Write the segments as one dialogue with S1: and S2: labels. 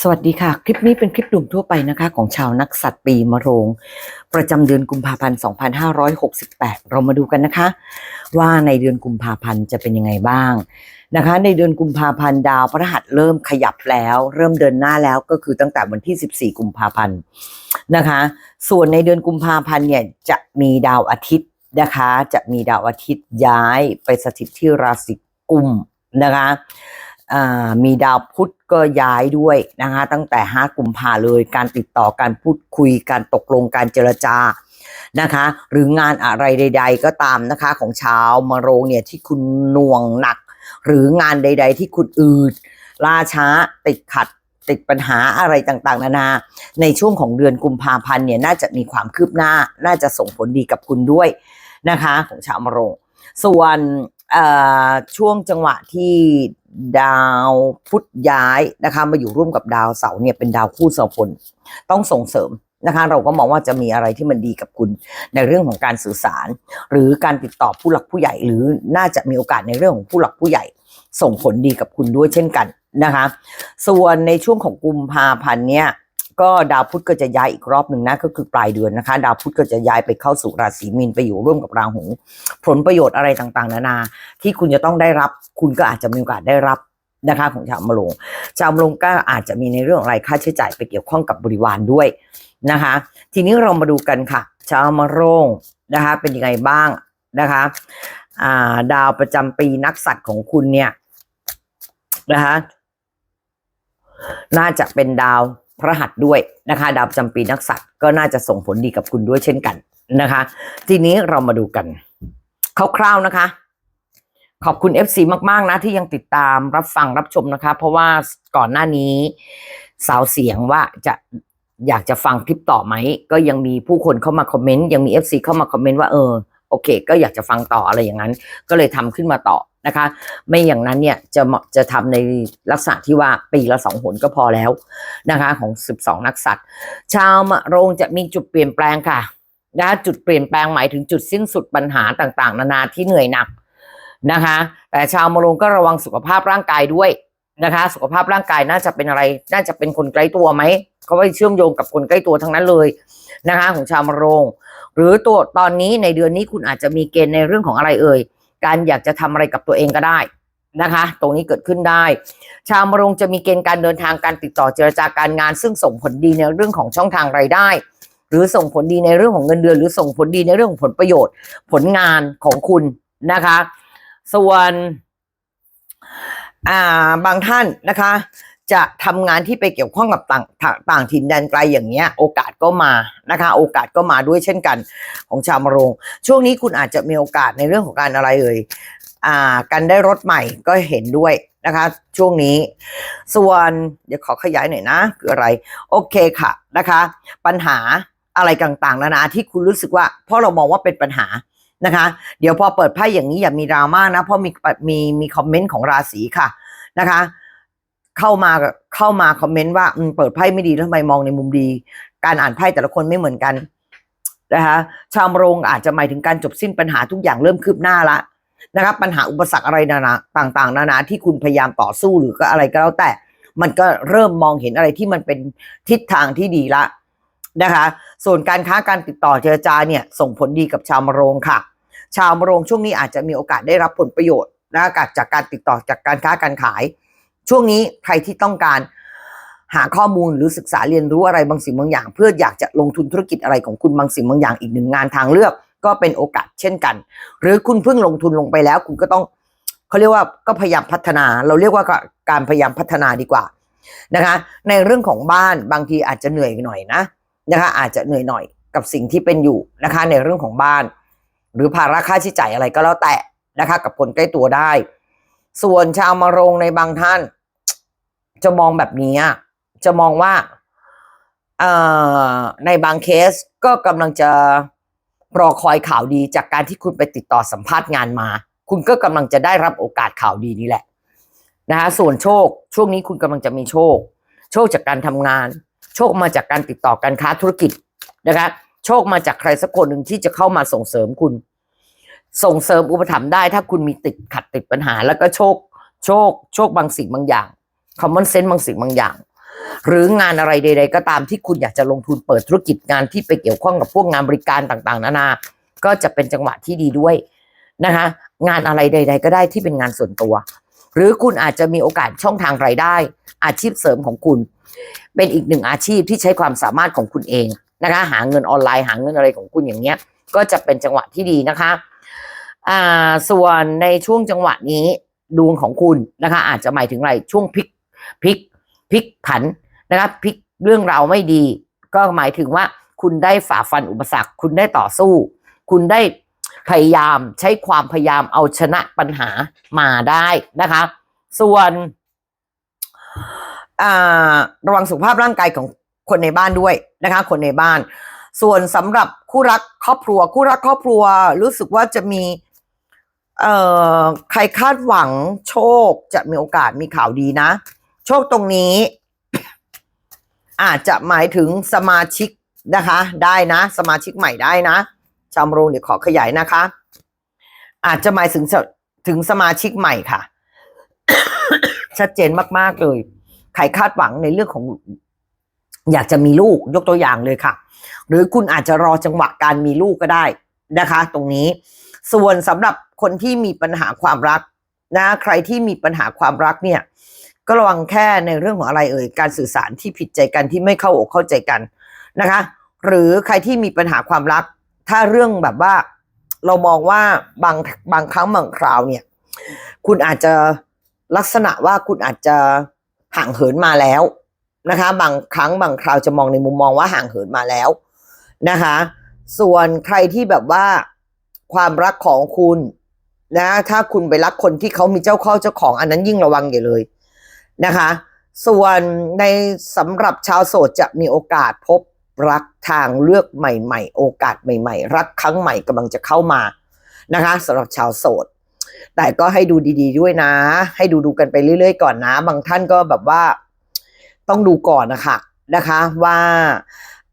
S1: สวัสดีค่ะ คลิปนี้เป็นคลิปดุ่มทั่วไปนะคะ ของชาวนักสัตว์ปีมะโรง ประจำเดือนกุมภาพันธ์ 2568 เรามาดูกันนะคะ ว่าในเดือนกุมภาพันธ์จะเป็นยังไงบ้างนะคะ ในเดือนกุมภาพันธ์ดาวพฤหัสเริ่มขยับแล้ว เริ่มเดินหน้าแล้วก็คือตั้งแต่วันที่ 14 กุมภาพันธ์นะคะ ส่วนในเดือนกุมภาพันธ์เนี่ยจะมีดาวอาทิตย์นะคะ จะมีดาวอาทิตย์ย้ายไปสถิตที่ราศีกุมนะคะมีดาวพุธ ก็ย้ายด้วยนะคะตั้งแต่ 5กุมภาเลย การติดต่อการพูดคุยการตกลงการเจรจานะคะ หรืองานอะไรใด ๆ ก็ตามนะคะของชาวมโรงเนี่ยที่คุณหน่วงหนัก หรืองานใด ๆ ที่คุณอืดล่าช้าติดขัดติดปัญหาอะไรต่างๆ นานา ในช่วงของเดือนกุมภาพันธ์เนี่ยน่าจะมีความคืบหน้า น่าจะส่งผลดีกับคุณด้วยนะคะ ของชาวมโรง ส่วนเอ่อช่วงจังหวะที่ ดาวพุธย้ายนะคะ มาอยู่ร่วมกับดาวเสาร์เนี่ยเป็นดาวคู่สองคนต้องส่งเสริมนะคะ เราก็มองว่าจะมีอะไรที่มันดีกับคุณในเรื่องของการสื่อสาร หรือการติดต่อผู้หลักผู้ใหญ่ หรือน่าจะมีโอกาสในเรื่องของผู้หลักผู้ใหญ่ ส่งผลดีกับคุณด้วยเช่นกันนะคะ ส่วนในช่วงของกุมภาพันธ์เนี่ย ก็ดาวพุธก็จะย้ายอีกรอบหนึ่งนะก็คือปลายเดือนนะคะ ดาวพุธก็จะย้ายไปเข้าสู่ราศีมีนไปอยู่ร่วมกับราหูผลประโยชน์อะไรต่างๆ นานา ที่คุณจะต้องได้รับ คุณก็อาจจะมีโอกาสได้รับนะคะของชาวมะโรงชาวมะโรงก็อาจจะมีในเรื่องอะไรค่าใช้จ่ายไปเกี่ยวข้องกับบริวารด้วยนะคะ ทีนี้เรามาดูกันค่ะ ชาวมะโรงนะคะ เป็นยังไงบ้างนะคะาดาวประจำปีนักสัตว์ของคุณเนี่ยนะคะน่าจะเป็นดาว พระหัสด้วยนะคะดาวประจำปีนักสัตว์ก็น่าจะส่งผลดีกับคุณด้วยเช่นกันนะคะ ทีนี้เรามาดูกันคร่าวๆนะคะ ขอบคุณ FC มากๆนะที่ยังติดตามรับฟังรับชมนะคะ เพราะว่าก่อนหน้านี้สาวเสียงว่าจะอยากจะฟังคลิปต่อไหม ก็ยังมีผู้คนเข้ามาคอมเมนต์ยังมี FC เข้ามาคอมเมนต์ว่าเออ โอเค ก็อยากจะฟังต่ออะไรอย่างนั้น ก็เลยทำขึ้นมาต่อนะคะ ไม่อย่างนั้นเนี่ยจะเหมาะจะทำในลักษณะที่ว่าปีละสองหนก็พอแล้วนะคะของ 12 นักสัตว์ ชาวมะโรงจะมีจุดเปลี่ยนแปลงค่ะนะจุดเปลี่ยนแปลงหมายถึงจุดสิ้นสุดปัญหาต่างๆ นานาที่เหนื่อยหนักนะคะ แต่ชาวมะโรงก็ระวังสุขภาพร่างกายด้วยนะคะ สุขภาพร่างกายน่าจะเป็นอะไร น่าจะเป็นคนใกล้ตัวไหมเขาไปเชื่อมโยงกับคนใกล้ตัวทั้งนั้นเลยนะคะ ของชาวมะโรง หรือตัวตอนนี้ในเดือนนี้คุณอาจจะมีเกณฑ์ในเรื่องของอะไรเอ่ย การอยากจะทำอะไรกับตัวเองก็ได้นะคะ ตรงนี้เกิดขึ้นได้ ชาวมรงจะมีเกณฑ์การเดินทางการติดต่อเจรจาการงาน ซึ่งส่งผลดีในเรื่องของช่องทางรายได้ หรือส่งผลดีในเรื่องของเงินเดือน หรือส่งผลดีในเรื่องของผลประโยชน์ ผลงานของคุณนะคะ ส่วนอ่าบางท่านนะคะ จะทำงานที่ไปเกี่ยวข้องกับต่างต่าง,างถิ่นแดนไกลอย่างเงี้ย โอกาสก็มานะคะ โอกาสก็มาด้วยเช่นกันของชาวมโรง ช่วงนี้คุณอาจจะมีโอกาสในเรื่องของการอะไรเอ่ยอ่าการได้รถใหม่ก็เห็นด้วยนะคะ ช่วงนี้ ส่วนเดี๋ยวขอขยายหน่อยนะคืออะไร โอเคค่ะนะคะ ปัญหาอะไรต่างๆนานาที่คุณรู้สึกว่า เพราะเรามองว่าเป็นปัญหานะคะ เดี๋ยวพอเปิดไพ่อย่างนี้อย่ามีดราม่านะเพราะมีมีมีคอมเมนต์ของราศีค่ะนะคะ เข้ามาเข้ามาคอมเมนต์ว่าเปิดไพ่ไม่ดีแล้วทำไมมองในมุมดี การอ่านไพ่แต่ละคนไม่เหมือนกันนะคะชาวมรงอาจจะหมายถึงการจบสิ้นปัญหาทุกอย่างเริ่มคืบหน้าละนะครับปัญหาอุปสรรคอะไรนานาต่าง ๆ นานาที่คุณพยายามต่อสู้หรือก็อะไรก็แล้วแต่ มันก็เริ่มมองเห็นอะไรที่มันเป็นทิศทางที่ดีละนะคะ ส่วนการค้าการติดต่อเจรจาเนี่ยส่งผลดีกับชาวมรงค่ะ ชาวมรงช่วงนี้อาจจะมีโอกาสได้รับผลประโยชน์นะจากการติดต่อจากการค้าการขาย ช่วงนี้ใครที่ต้องการหาข้อมูลหรือศึกษาเรียนรู้อะไรบางสิ่งบางอย่าง เพื่ออยากจะลงทุนธุรกิจอะไรของคุณบางสิ่งบางอย่างอีกหนึ่งงานทางเลือก ก็เป็นโอกาสเช่นกัน หรือคุณเพิ่งลงทุนลงไปแล้ว คุณก็ต้องเขาเรียกว่าก็พยายามพัฒนา เราเรียกว่าการพยายามพัฒนาดีกว่านะคะ ในเรื่องของบ้านบางทีอาจจะเหนื่อยหน่อยนะนะคะอาจจะเหนื่อยหน่อยกับสิ่งที่เป็นอยู่นะคะ ในเรื่องของบ้าน หรือภาระค่าใช้จ่ายอะไรก็แล้วแต่นะคะ กับคนใกล้ตัวได้ ส่วนชาวมะรงในบางท่าน จะมองแบบนี้อะจะมองว่าในบางเคสก็กำลังจะรอคอยข่าวดีจากการที่คุณไปติดต่อสัมภาษณ์งานมา คุณก็กำลังจะได้รับโอกาสข่าวดีนี่แหละนะคะส่วนโชคช่วงนี้คุณกำลังจะมีโชค โชคจากการทำงาน โชคมาจากการติดต่อการค้าธุรกิจนะคะโชคมาจากใครสักคนหนึ่งที่จะเข้ามาส่งเสริมคุณ ส่งเสริมอุปถัมภ์ได้ ถ้าคุณมีติดขัดติดปัญหา แล้วก็โชค โชค โชคบางสิ่งบางอย่าง คอมมอนเซนส์บางสิ่งบางอย่าง หรืองานอะไรใด ๆ ก็ตามที่คุณอยากจะลงทุนเปิดธุรกิจงานที่ไปเกี่ยวข้องกับพวกงานบริการต่างๆ นานา ก็จะเป็นจังหวะที่ดีด้วยนะคะงานอะไรใด ๆ ก็ได้ที่เป็นงานส่วนตัว หรือคุณอาจจะมีโอกาสช่องทางรายได้ อาชีพเสริมของคุณ เป็นอีกหนึ่งอาชีพที่ใช้ความสามารถของคุณเองนะคะหาเงินออนไลน์หาเงินอะไรของคุณอย่างเงี้ย ก็จะเป็นจังหวะที่ดีนะคะอ่าส่วนในช่วงจังหวะนี้ดวงของคุณนะคะอาจจะหมายถึงอะไรช่วงพลิก พลิกพลิกผันนะคะพลิกเรื่องราวไม่ดี ก็หมายถึงว่าคุณได้ฝ่าฟันอุปสรรค คุณได้ต่อสู้ คุณได้พยายามใช้ความพยายามเอาชนะปัญหามาได้นะคะ ส่วนระวังสุขภาพร่างกายของคนในบ้านด้วยนะคะ คนในบ้าน ส่วนสำหรับคู่รักครอบครัว คู่รักครอบครัวรู้สึกว่าจะมีเอ่อใครคาดหวังโชคจะมีโอกาสมีข่าวดีนะ โชคตรงนี้ อาจจะหมายถึงสมาชิกนะคะ ได้นะ สมาชิกใหม่ได้นะจำโรงเดี๋ยวขอขยายนะคะ อาจจะหมายถึงถึงสมาชิกใหม่ค่ะ ชัดเจนมาก ๆ เลย ใครคาดหวังในเรื่องของ อยากจะมีลูกยกตัวอย่างเลยค่ะ หรือคุณอาจจะรอจังหวะการมีลูกก็ได้นะคะ ตรงนี้ ส่วนสำหรับคนที่มีปัญหาความรักนะ ใครที่มีปัญหาความรักเนี่ย ก็ระวังแค่ในเรื่องของอะไรเอ่ยการสื่อสารที่ผิดใจกันที่ไม่เข้าอกเข้าใจกันนะคะ หรือใครที่มีปัญหาความรัก ถ้าเรื่องแบบว่า เรามองว่าบางบางครั้งบางคราวเนี่ย คุณอาจจะลักษณะว่าคุณอาจจะห่างเหินมาแล้วนะคะ บางครั้งบางคราวจะมองในมุมมองว่าห่างเหินมาแล้วนะคะ ส่วนใครที่แบบว่าความรักของคุณนะ ถ้าคุณไปรักคนที่เขามีเจ้าเข้าเจ้าของอันนั้นยิ่งระวังอย่าเลย นะคะ ส่วนในสำหรับชาวโสดจะมีโอกาสพบรักทางเลือกใหม่ๆ โอกาสใหม่ๆ รักครั้งใหม่กำลังจะเข้ามานะคะสำหรับชาวโสด แต่ก็ให้ดูดีๆด้วยนะ ให้ดูดูกันไปเรื่อยๆ ก่อนนะ บางท่านก็แบบว่าต้องดูก่อนนะคะนะคะว่า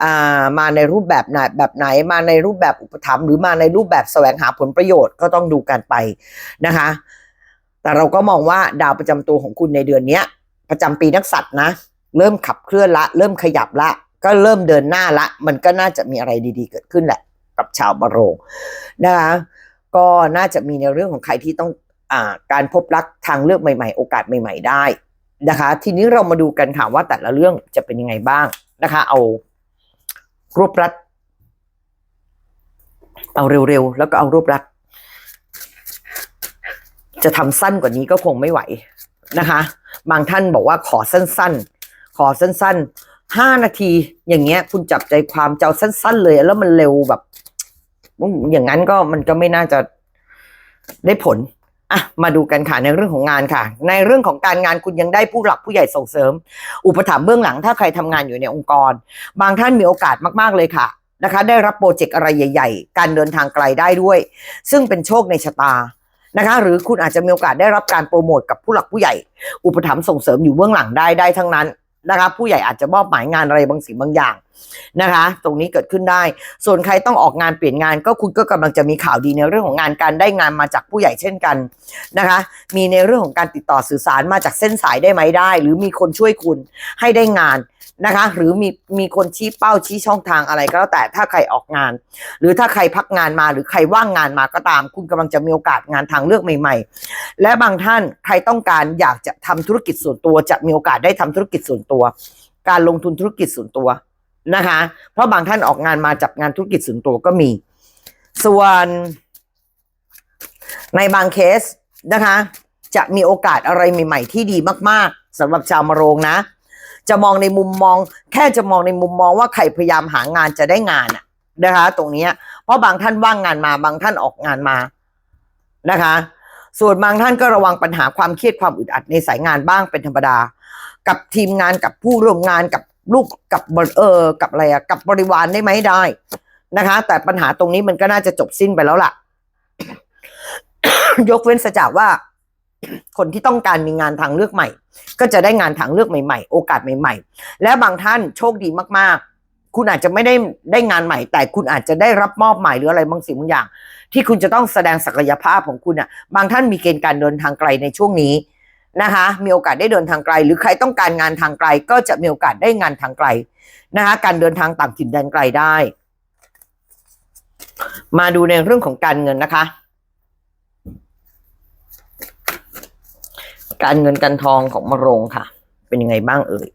S1: อ่ามาในรูปแบบไหนแบบไหนมาในรูปแบบอุปถัมภ์หรือมาในรูปแบบแสวงหาผลประโยชน์ก็ต้องดูกันไปนะคะ แต่เราก็มองว่าดาวประจำตัวของคุณในเดือนเนี้ย ประจำปีนักสัตว์นะ เริ่มขับเคลื่อนละ เริ่มขยับละ ก็เริ่มเดินหน้าละ มันก็น่าจะมีอะไรดีๆ เกิดขึ้นแหละ กับชาวบะโรงนะคะก็น่าจะมีในเรื่องของใครที่ต้องอ่าการพบรักทางเลือกใหม่ๆ โอกาสใหม่ ๆ ได้นะคะ ทีนี้เรามาดูกันค่ะว่าแต่ละเรื่องจะเป็นยังไงบ้างนะคะ เอารวบรัด เอาเร็วๆ แล้วก็เอารวบรัด จะทำสั้นกว่านี้ก็คงไม่ไหวนะคะ บางท่านบอกว่าขอสั้นๆ ขอสั้นๆห้านาที อย่างเงี้ย คุณจับใจความเจ้าสั้น ๆ เลย แล้วมันเร็วแบบ อย่างนั้นก็มันก็ไม่น่าจะได้ผลอะมาดูกันค่ะในเรื่องของงานค่ะ ในเรื่องของการงานคุณยังได้ผู้หลักผู้ใหญ่ส่งเสริม อุปถัมภ์เบื้องหลังถ้าใครทำงานอยู่ในองค์กร บางท่านมีโอกาสมากๆเลยค่ะนะคะ ได้รับโปรเจกต์อะไรใหญ่ ๆ การเดินทางไกลได้ด้วย ซึ่งเป็นโชคในชะตา นะคะหรือคุณอาจจะมีโอกาสได้รับการโปรโมทกับผู้หลักผู้ใหญ่ อุปถัมภ์ส่งเสริมอยู่เบื้องหลังได้ได้ทั้งนั้นนะคะผู้ใหญ่อาจจะมอบหมายงานอะไรบางสิ่งบางอย่าง นะคะ ตรงนี้เกิดขึ้นได้ ส่วนใครต้องออกงานเปลี่ยนงานก็คุณก็กำลังจะมีข่าวดีในเรื่องของงานการได้งานมาจากผู้ใหญ่เช่นกันนะคะ มีในเรื่องของการติดต่อสื่อสารมาจากเส้นสายได้ไหมได้ หรือมีคนช่วยคุณให้ได้งานนะคะ หรือมีมีคนชี้เป้าชี้ช่องทางอะไรก็แล้วแต่ถ้าใครออกงาน หรือถ้าใครพักงานมาหรือใครว่างงานมาก็ตาม คุณกำลังจะมีโอกาสงานทางเลือกใหม่ ๆ และบางท่านใครต้องการอยากจะทำธุรกิจส่วนตัว จะมีโอกาสได้ทำธุรกิจส่วนตัว การลงทุนธุรกิจส่วนตัว นะคะ เพราะบางท่านออกงานมาจับงานธุรกิจส่วนตัวก็มี ส่วนในบางเคสนะคะ จะมีโอกาสอะไรใหม่ ๆ ที่ดีมาก ๆสำหรับชาวมะโรงนะ จะมองในมุมมอง แค่จะมองในมุมมองว่าใครพยายามหางานจะได้งานอะนะคะ ตรงนี้เพราะบางท่านว่างงานมา บางท่านออกงานมานะคะ ส่วนบางท่านก็ระวังปัญหาความเครียดความอึดอัดในสายงานบ้างเป็นธรรมดา กับทีมงานกับผู้ร่วมงานกับ ลูกกับเออกับอะไรอะกับบริวารได้ไหมได้นะคะ แต่ปัญหาตรงนี้มันก็น่าจะจบสิ้นไปแล้วล่ะ ยกเว้นเสียจากว่า คนที่ต้องการมีงานทางเลือกใหม่ ก็จะได้งานทางเลือกใหม่ๆ โอกาสใหม่ ๆ และบางท่านโชคดีมากๆ คุณอาจจะไม่ได้ได้งานใหม่ แต่คุณอาจจะได้รับมอบหมายหรืออะไรบางสิ่งบางอย่าง ที่คุณจะต้องแสดงศักยภาพของคุณอะ บางท่านมีเกณฑ์การเดินทางไกลในช่วงนี้ นะคะ มีโอกาสได้เดินทางไกล หรือใครต้องการงานทางไกล ก็จะมีโอกาสได้งานทางไกลนะคะ การเดินทางต่างถิ่นแดนไกลได้ มาดูในเรื่องของการเงินนะคะ การเงินการทองของมะโรงค่ะ เป็นยังไงบ้างเอ่ย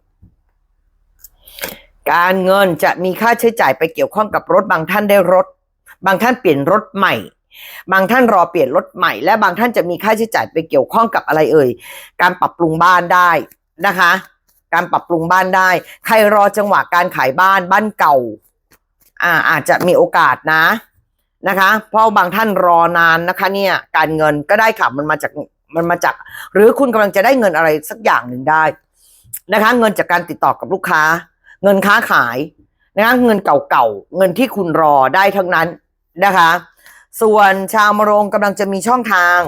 S1: การเงินจะมีค่าใช้จ่ายไปเกี่ยวข้องกับรถบางท่านได้รถ บางท่านเปลี่ยนรถใหม่ บางท่านรอเปลี่ยนรถใหม่ และบางท่านจะมีค่าใช้จ่ายไปเกี่ยวข้องกับอะไรเอ่ย การปรับปรุงบ้านได้นะคะ การปรับปรุงบ้านได้ ใครรอจังหวะการขายบ้านบ้านเก่า อ่าอาจจะมีโอกาสนะนะคะ เพราะบางท่านรอนานนะคะ เนี่ยการเงินก็ได้ค่ะมันมาจากมันมาจาก หรือคุณกำลังจะได้เงินอะไรสักอย่างหนึ่งได้นะคะ เงินจากการติดต่อกับลูกค้า เงินค้าขายนะคะเงินเก่าๆเงินที่คุณรอได้ทั้งนั้นนะคะ ส่วนชาวมรงกำลังจะมีช่องทาง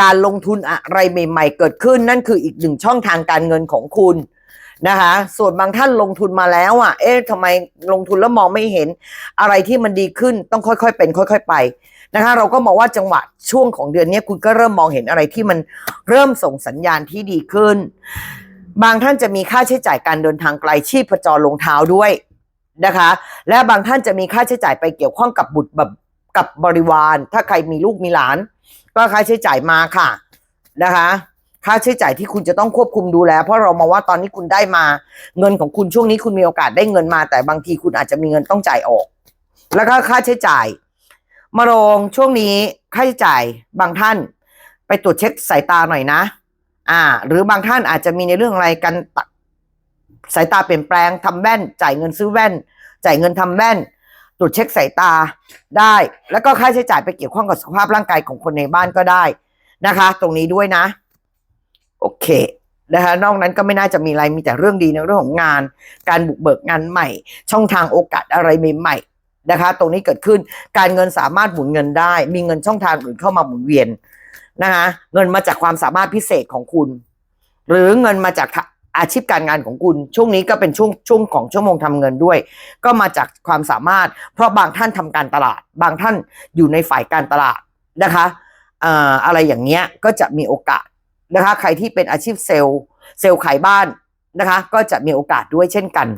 S1: การลงทุนอะไรใหม่ ๆ เกิดขึ้น นั่นคืออีกหนึ่งช่องทางการเงินของคุณนะคะ ส่วนบางท่านลงทุนมาแล้วอะ เอ๊ะทำไมลงทุนแล้วมองไม่เห็น อะไรที่มันดีขึ้นต้องค่อยๆ เป็น ค่อย ๆ ไปนะคะ เราก็มองว่าจังหวะช่วงของเดือนนี้คุณก็เริ่มมองเห็นอะไรที่มันเริ่มส่งสัญญาณที่ดีขึ้น บางท่านจะมีค่าใช้จ่ายการเดินทางไกลชีพจรลงเท้าด้วยนะคะ และบางท่านจะมีค่าใช้จ่ายไปเกี่ยวข้องกับบุตรแบบ กับบริวาร ถ้าใครมีลูกมีหลาน ก็ค่าใช้จ่ายมาค่ะนะคะ ค่าใช้จ่ายที่คุณจะต้องควบคุมดูแล เพราะเรามาว่าตอนนี้คุณได้มา เงินของคุณช่วงนี้คุณมีโอกาสได้เงินมา แต่บางทีคุณอาจจะมีเงินต้องจ่ายออก แล้วก็ค่าใช้จ่าย มาลงช่วงนี้ค่าใช้จ่ายบางท่าน ไปตรวจเช็คสายตาหน่อยนะ อ่า หรือบางท่านอาจจะมีในเรื่องอะไรกันตะสายตาเปลี่ยนแปลงทำแว่น จ่ายเงินซื้อแว่น จ่ายเงินทำแว่น ตรวจเช็คสายตาได้ แล้วก็ค่าใช้จ่ายไปเกี่ยวข้องกับสุขภาพร่างกายของคนในบ้านก็ได้นะคะ ตรงนี้ด้วยนะ โอเคนะคะนอกนั้นก็ไม่น่าจะมีอะไรมีแต่เรื่องดีในเรื่องของงาน การบุกเบิกงานใหม่ ช่องทางโอกาสอะไรใหม่ๆนะคะ ตรงนี้เกิดขึ้นการเงินสามารถหมุนเงินได้ มีเงินช่องทางอื่นเข้ามาหมุนเวียนนะคะเงินมาจากความสามารถพิเศษของคุณ หรือเงินมาจาก อาชีพการงานของคุณ ช่วงนี้ก็เป็นช่วงช่วงของชั่วโมงทำเงินด้วย ก็มาจากความสามารถ เพราะบางท่านทำการตลาด บางท่านอยู่ในฝ่ายการตลาดนะคะอะไรอย่างเงี้ยก็จะมีโอกาสนะคะ ใครที่เป็นอาชีพเซลล์ เซลล์ขายบ้านนะคะ ก็จะมีโอกาสด้วยเช่นกัน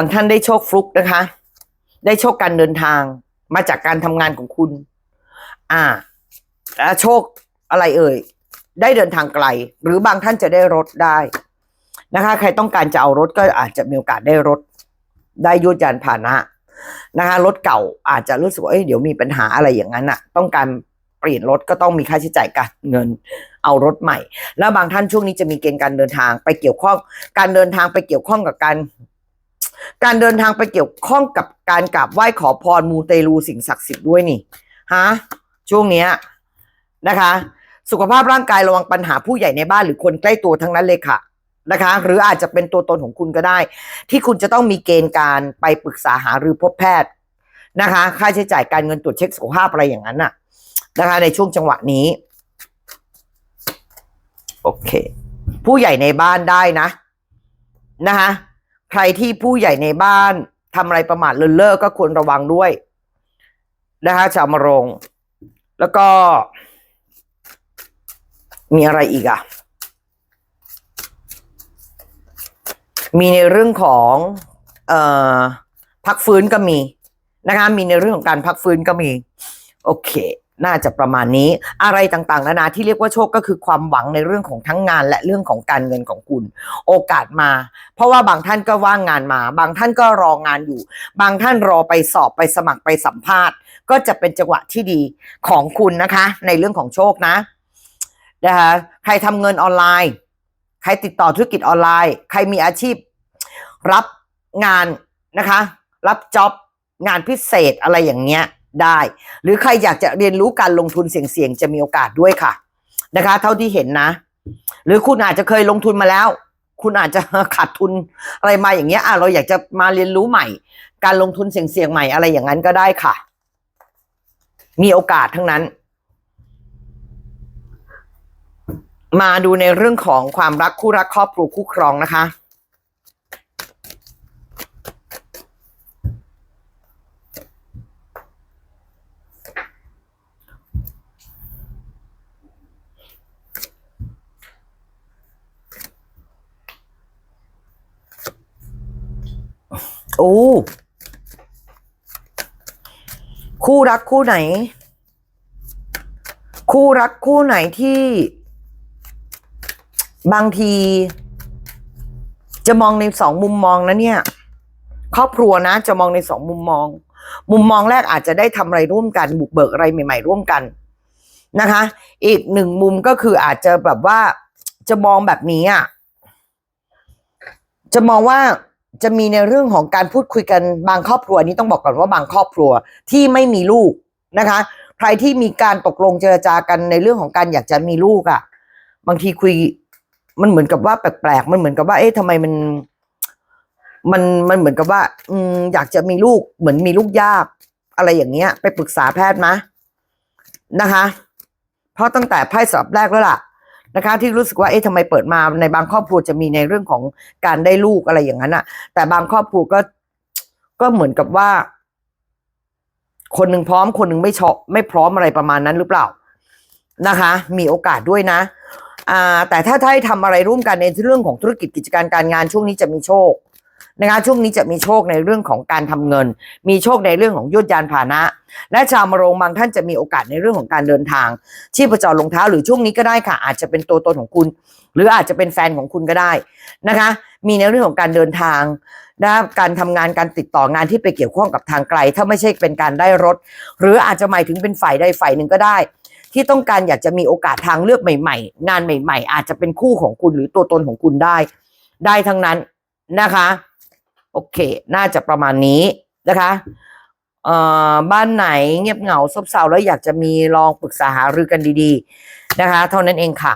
S1: บางท่านได้โชคฟลุกนะคะ ได้โชคการเดินทางมาจากการทำงานของคุณ อ่าโชคอะไรเอ่ย ได้เดินทางไกล หรือบางท่านจะได้รถได้นะคะ ใครต้องการจะเอารถก็อาจจะมีโอกาสได้รถ ได้ยุทธยานพานะนะคะ รถเก่าอาจจะรู้สึกว่าเอ้ยเดี๋ยวมีปัญหาอะไรอย่างนั้นอะต้องการเปลี่ยนรถก็ต้องมีค่าใช้จ่ายการเงิน เอารถใหม่ แล้วบางท่านช่วงนี้จะมีเกณฑ์การเดินทางไปเกี่ยวข้อง การเดินทางไปเกี่ยวข้องกับการ การเดินทางไปเกี่ยวข้องกับการกราบไหว้ขอพรมูเตลูสิ่งศักดิ์สิทธิ์ด้วยนี่ฮะช่วงเนี้ยนะคะ สุขภาพร่างกายระวังปัญหาผู้ใหญ่ในบ้านหรือคนใกล้ตัวทั้งนั้นเลยค่ะนะคะ หรืออาจจะเป็นตัวตนของคุณก็ได้ ที่คุณจะต้องมีเกณฑ์การไปปรึกษาหารือพบแพทย์นะคะ ค่าใช้จ่ายการเงินตรวจเช็คสุขภาพอะไรอย่างนั้นน่ะนะคะ ในช่วงจังหวะนี้โอเค ผู้ใหญ่ในบ้านได้นะนะคะ ใครที่ผู้ใหญ่ในบ้านทำอะไรประมาทเลินเล่อก็ควรระวังด้วยนะคะชาวมะโรง แล้วก็ มีอะไรอีกอะ มีในเรื่องของเอ่อพักฟื้นก็มีนะคะ มีในเรื่องของการพักฟื้นก็มี โอเค น่าจะประมาณนี้อะไรต่างๆนานาที่เรียกว่าโชคก็คือความหวังในเรื่องของทั้งงาน และเรื่องของการเงินของคุณ โอกาสมา เพราะว่าบางท่านก็ว่างงานมา บางท่านก็รองานอยู่ บางท่านรอไปสอบไปสมัครไปสัมภาษณ์ ก็จะเป็นจังหวะที่ดีของคุณนะคะ ในเรื่องของโชคนะนะคะใครทำเงินออนไลน์ ใครติดต่อธุรกิจออนไลน์ ใครมีอาชีพ รับงานนะคะ รับจ็อบงานพิเศษอะไรอย่างเงี้ย ได้ หรือใครอยากจะเรียนรู้การลงทุนเสี่ยงๆจะมีโอกาสด้วยค่ะ นะคะ เท่าที่เห็นนะ หรือคุณอาจจะเคยลงทุนมาแล้ว คุณอาจจะขาดทุนอะไรมาอย่างเงี้ยอะเราอยากจะมาเรียนรู้ใหม่ การลงทุนเสี่ยงๆใหม่อะไรอย่างนั้นก็ได้ค่ะ มีโอกาสทั้งนั้น มาดูในเรื่องของความรักคู่รักครอบครัวคู่ครองนะคะ โอ้คู่รักคู่ไหน คู่รักคู่ไหนที่ บางที จะมองในสองมุมมองนะเนี่ย ครอบครัวนะ จะมองในสองมุมมอง มุมมองแรกอาจจะได้ทำอะไรร่วมกัน บุกเบิกอะไรใหม่ ๆ ร่วมกันนะคะ อีกหนึ่งมุมก็คืออาจจะแบบว่าจะมองแบบนี้อะจะมองว่า จะมีในเรื่องของการพูดคุยกันบางครอบครัวนี้ต้องบอกก่อนว่าบางครอบครัวที่ไม่มีลูกนะคะ ใครที่มีการตกลงเจรจากันในเรื่องของการอยากจะมีลูกอะ่ะ บางทีคุย มันเหมือนกับว่าแปลกๆมันเหมือนกับว่า เอ๊ะทำไมมัน มันมันเหมือนกับว่า อืมอยากจะมีลูกเหมือนมีลูกยาก อะไรอย่างเงี้ย ไปปรึกษาแพทย์มะนะคะ เพราะตั้งแต่ไพ่สลับแรกแล้วล่ะ นะคะ ที่รู้สึกว่าเอ๊ะทำไมเปิดมาในบางครอบครัวจะมีในเรื่องของการได้ลูกอะไรอย่างนั้นอะแต่บางครอบครัวก็ก็เหมือนกับว่า คนหนึ่งพร้อม คนหนึ่งไม่ชอบไม่พร้อมอะไรประมาณนั้นหรือเปล่านะคะ มีโอกาสด้วยนะอ่าแต่ถ้าท่านทำอะไรร่วมกันในเรื่องของธุรกิจกิจการการงานช่วงนี้จะมีโชค นะคะช่วงนี้จะมีโชคในเรื่องของการทำเงิน มีโชคในเรื่องของยุทธยานพาหนะ และชาวมรงบางท่านจะมีโอกาสในเรื่องของการเดินทางชีพจรลงเท้าหรือช่วงนี้ก็ได้ค่ะ อาจจะเป็นตัวตนของคุณ หรืออาจจะเป็นแฟนของคุณก็ได้นะคะ มีในเรื่องของการเดินทางนะการทำงานการติดต่องานที่ไปเกี่ยวข้องกับทางไกล ถ้าไม่ใช่เป็นการได้รถ หรืออาจจะหมายถึงเป็นฝ่ายใดฝ่ายหนึ่งก็ได้ ที่ต้องการอยากจะมีโอกาสทางเลือกใหม่ ๆ งานใหม่ ๆ อาจจะเป็นคู่ของคุณหรือตัวตนของคุณได้ ได้ทั้งนั้นนะคะ โอเค น่าจะประมาณนี้นะคะเอ่อบ้านไหนเงียบเหงาซบเซาแล้วอยากจะมีลองปรึกษาหารือกันดีๆนะคะ เท่านั้นเองค่ะ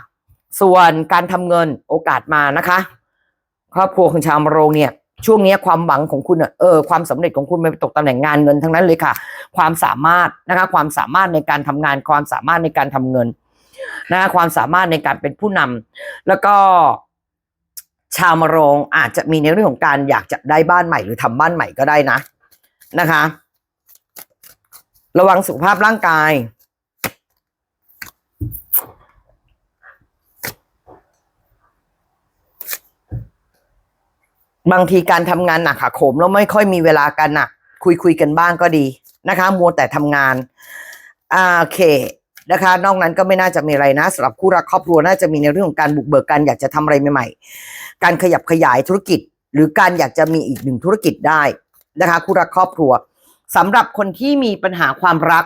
S1: ส่วนการทำเงินโอกาสมานะคะ ครอบครัวของชาวมโรงเนี่ยช่วงนี้ความหวังของคุณเออความสำเร็จของคุณมันไปตกตำแหน่งงานเงินทั้งนั้นเลยค่ะ ความสามารถนะคะความสามารถในการทำงานความสามารถในการทำเงินนะคะความสามารถในการเป็นผู้นำแล้วก็ ชาวมะโรงอาจจะมีในเรื่องของการอยากจะได้บ้านใหม่หรือทำบ้านใหม่ก็ได้นะนะคะ ระวังสุขภาพร่างกาย บางทีการทำงานหนักขาโขมแล้วไม่ค่อยมีเวลากันน่ะคุยคุยกันบ้างก็ดีนะคะ มัวแต่ทำงานอ่าโอเค นะคะ นอกนั้นก็ไม่น่าจะมีอะไรนะสำหรับคู่รักครอบครัวน่าจะมีในเรื่องของการบุกเบิกกันอยากจะทำอะไรใหม่ๆ การขยับขยายธุรกิจ หรือการอยากจะมีอีกหนึ่งธุรกิจได้นะคะ คู่รักครอบครัวสำหรับคนที่มีปัญหาความรัก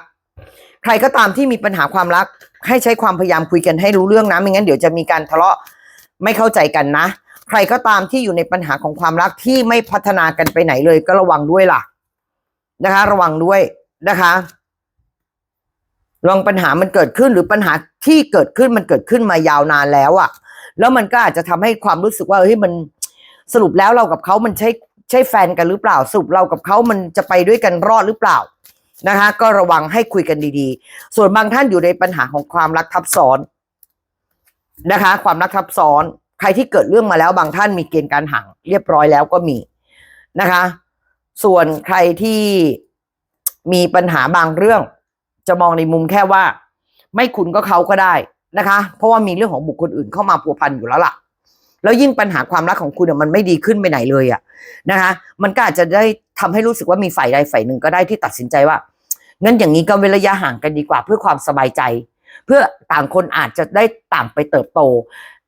S1: ใครก็ตามที่มีปัญหาความรัก ให้ใช้ความพยายามคุยกันให้รู้เรื่องนะไม่งั้นเดี๋ยวจะมีการทะเลาะไม่เข้าใจกันนะ ใครก็ตามที่อยู่ในปัญหาของความรักที่ไม่พัฒนากันไปไหนเลยก็ระวังด้วยล่ะ นะคะ ระวังด้วยนะคะ ระวังปัญหามันเกิดขึ้นหรือปัญหาที่เกิดขึ้นมันเกิดขึ้นมายาวนานแล้วอะ่ะแล้วมันก็อาจจะทำให้ความรู้สึกว่าเฮ้ยมันสรุปแล้วเรากับเขามันใช่ใช่แฟนกันหรือเปล่าสรุปเรากับเขามันจะไปด้วยกันรอดหรือเปล่านะคะ ก็ระวังให้คุยกันดีๆ ส่วนบางท่านอยู่ในปัญหาของความรักทับซ้อนนะคะ ความรักทับซ้อน ใครที่เกิดเรื่องมาแล้วบางท่านมีเกณฑ์การห่างเรียบร้อยแล้วก็มีนะคะ ส่วนใครที่มีปัญหาบางเรื่อง จะมองในมุมแค่ว่า ไม่คุณก็เขาก็ได้นะคะ เพราะว่ามีเรื่องของบุคคลอื่นเข้ามาพัวพันอยู่แล้วล่ะ แล้วยิ่งปัญหาความรักของคุณอะมันไม่ดีขึ้นไปไหนเลยอะนะคะ มันก็อาจจะได้ทำให้รู้สึกว่ามีฝ่ายใดฝ่ายหนึ่งก็ได้ที่ตัดสินใจว่างั้นอย่างนี้ก็เว้นระยะห่างกันดีกว่า เพื่อความสบายใจ เพื่อต่างคนอาจจะได้ต่างไปเติบโต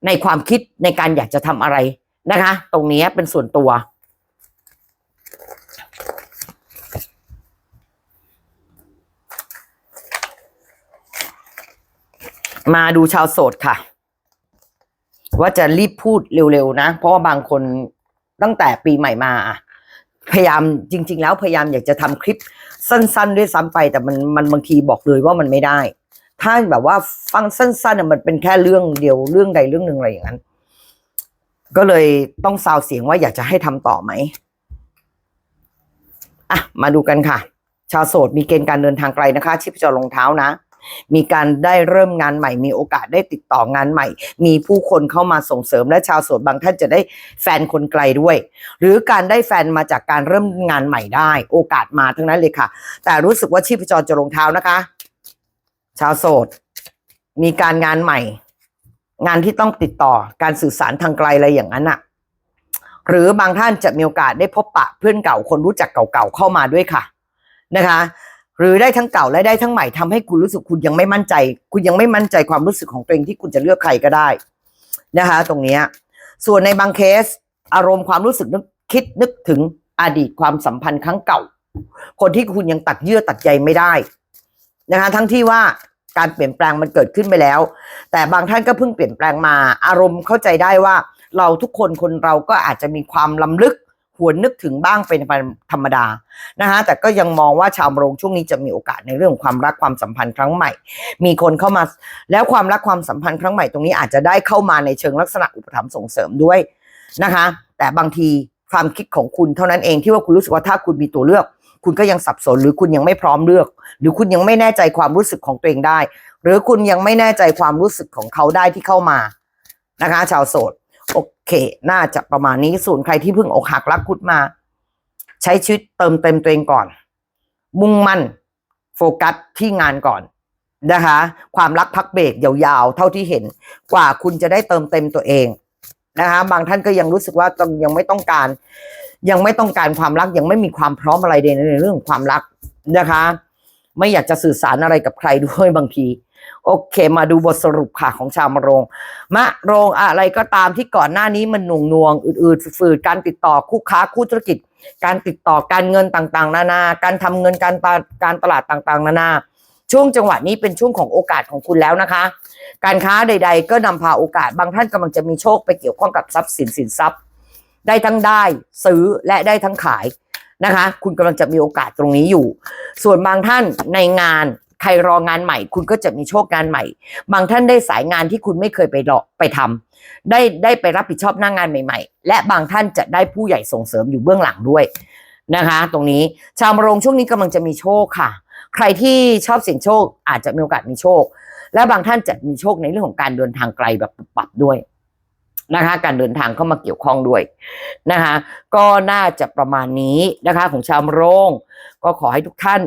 S1: ในความคิดในการอยากจะทำอะไรนะคะ ตรงนี้เป็นส่วนตัว มาดูชาวโสดค่ะ ว่าจะรีบพูดเร็วๆนะ เพราะว่าบางคนตั้งแต่ปีใหม่มาอะพยายามจริง ๆ แล้วพยายามอยากจะทำคลิปสั้น ๆ ด้วยซ้ำไป แต่มันมันบางทีบอกเลยว่ามันไม่ได้ ถ้าแบบว่าฟังสั้นๆมันเป็นแค่เรื่องเดียวเรื่องใดเรื่องหนึ่งอะไรอย่างนั้น ก็เลยต้องซาวเสียงว่าอยากจะให้ทำต่อไหมอะมาดูกันค่ะ ชาวโสดมีเกณฑ์การเดินทางไกลนะคะชีพจรรองเท้านะ มีการได้เริ่มงานใหม่ มีโอกาสได้ติดต่องานใหม่ มีผู้คนเข้ามาส่งเสริมและชาวโสดบางท่านจะได้แฟนคนไกลด้วย หรือการได้แฟนมาจากการเริ่มงานใหม่ได้ โอกาสมาทั้งนั้นเลยค่ะ แต่รู้สึกว่าชีพจรจะรองเท้านะคะ ชาวโสด มีการงานใหม่ งานที่ต้องติดต่อการสื่อสารทางไกลอะไรอย่างนั้นอะหรือบางท่านจะมีโอกาสได้พบปะเพื่อนเก่าคนรู้จักเก่าๆเข้ามาด้วยค่ะนะคะ หรือได้ทั้งเก่าและได้ทั้งใหม่ทำให้คุณรู้สึกคุณยังไม่มั่นใจ คุณยังไม่มั่นใจความรู้สึกของตัวเองที่คุณจะเลือกใครก็ได้นะคะ ตรงนี้ส่วนในบางเคส อารมณ์ความรู้สึกนึกคิดนึกถึงอดีตความสัมพันธ์ครั้งเก่า คนที่คุณยังตัดเยื่อตัดใยไม่ได้นะคะ ทั้งที่ว่าการเปลี่ยนแปลงมันเกิดขึ้นไปแล้ว แต่บางท่านก็เพิ่งเปลี่ยนแปลงมา อารมณ์เข้าใจได้ว่า เราทุกคนคนเราก็อาจจะมีความลำลึก หวนนึกถึงบ้างเป็นธรรมดานะคะแต่ก็ยังมองว่าชาวมะโรงช่วงนี้จะมีโอกาสในเรื่องความรักความสัมพันธ์ครั้งใหม่ มีคนเข้ามาแล้วความรักความสัมพันธ์ครั้งใหม่ตรงนี้อาจจะได้เข้ามาในเชิงลักษณะอุปถัมภ์ส่งเสริมด้วยนะคะ แต่บางทีความคิดของคุณเท่านั้นเองที่ว่าคุณรู้สึกว่าถ้าคุณมีตัวเลือก คุณก็ยังสับสนหรือคุณยังไม่พร้อมเลือก หรือคุณยังไม่แน่ใจความรู้สึกของตัวเองได้ หรือคุณยังไม่แน่ใจความรู้สึกของเขาได้ที่เข้ามานะคะ ชาวโสด โอเค น่าจะประมาณนี้ส่วนใครที่เพิ่งอกหักรักคุดมา ใช้ชีวิตเติมเต็มตัวเองก่อน มุ่งมั่นโฟกัสที่งานก่อนนะคะ ความรักพักเบรกยาวๆ เท่าที่เห็น กว่าคุณจะได้เติมเต็มตัวเองนะคะ บางท่านก็ยังรู้สึกว่าต้องยังไม่ต้องการ ยังไม่ต้องการความรักยังไม่มีความพร้อมอะไรในในเรื่องความรักนะคะ ไม่อยากจะสื่อสารอะไรกับใครด้วยบางที โอเค มาดูบทสรุปค่ะของชาวมะโรง มะโรงอะไรก็ตามที่ก่อนหน้านี้มันหน่วงนวงอืดๆฝืดๆการติดต่อคู่ค้าคู่ธุรกิจ การติดต่อการเงินต่างๆ นานา การทำเงินการตาการตลาดต่างๆ นานา ช่วงจังหวะนี้เป็นช่วงของโอกาสของคุณแล้วนะคะ การค้าใด ๆ ก็นำพาโอกาสบางท่านกำลังจะมีโชคไปเกี่ยวข้องกับทรัพย์สินสินทรัพย์ ได้ทั้งได้ซื้อและได้ทั้งขายนะคะ คุณกำลังจะมีโอกาสตรงนี้อยู่ ส่วนบางท่านในงาน ใครรองานใหม่ คุณก็จะมีโชคงานใหม่ บางท่านได้สายงานที่คุณไม่เคยไปรอไปทำได้ได้ไปรับผิดชอบหน้างงานใหม่ ๆ และบางท่านจะได้ผู้ใหญ่ส่งเสริมอยู่เบื้องหลังด้วยนะคะ ตรงนี้ชาวมรงช่วงนี้กำลังจะมีโชคค่ะ ใครที่ชอบเสี่ยงโชคอาจจะมีโอกาสมีโชค และบางท่านจะมีโชคในเรื่องของการเดินทางไกลแบบปรับด้วยนะคะการเดินทางเข้ามาเกี่ยวข้องด้วยนะคะก็น่าจะประมาณนี้นะคะของชาวมะโรง ก็ขอให้ทุกท่าน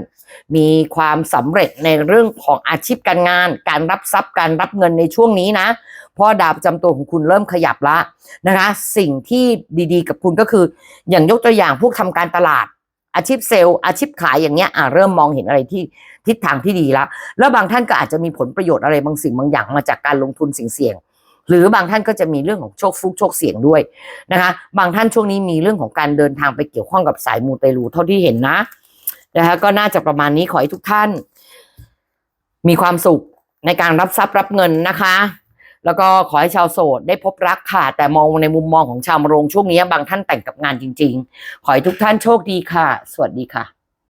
S1: มีความสำเร็จในเรื่องของอาชีพการงาน การรับทรัพย์การรับเงินในช่วงนี้นะเพราะดาวประจำตัวของคุณเริ่มขยับละนะคะ สิ่งที่ดีๆ กับคุณก็คือ อย่างยกตัวอย่างพวกทำการตลาด อาชีพเซลล์อาชีพขายอย่างเงี้ยอะเริ่มมองเห็นอะไรที่ทิศทางที่ดีแล้วแล้วบางท่านก็อาจจะมีผลประโยชน์อะไรบางสิ่งบางอย่างมาจากการลงทุนสิ่งเสี่ยงหรือบางท่านก็จะมีเรื่องของโชคฟุกโชคเสี่ยงด้วยนะคะ บางท่านช่วงนี้มีเรื่องของการเดินทางไปเกี่ยวข้องกับสายมูเตลูเท่าที่เห็นนะ นะคะก็น่าจะประมาณนี้ขอให้ทุกท่าน มีความสุขในการรับทรัพย์รับเงินนะคะ แล้วก็ขอให้ชาวโสดได้พบรักค่ะ แต่มองในมุมมองของชาวมรงช่วงนี้บางท่านแต่งกับงานจริง ๆ ขอให้ทุกท่านโชคดีค่ะ สวัสดีค่ะ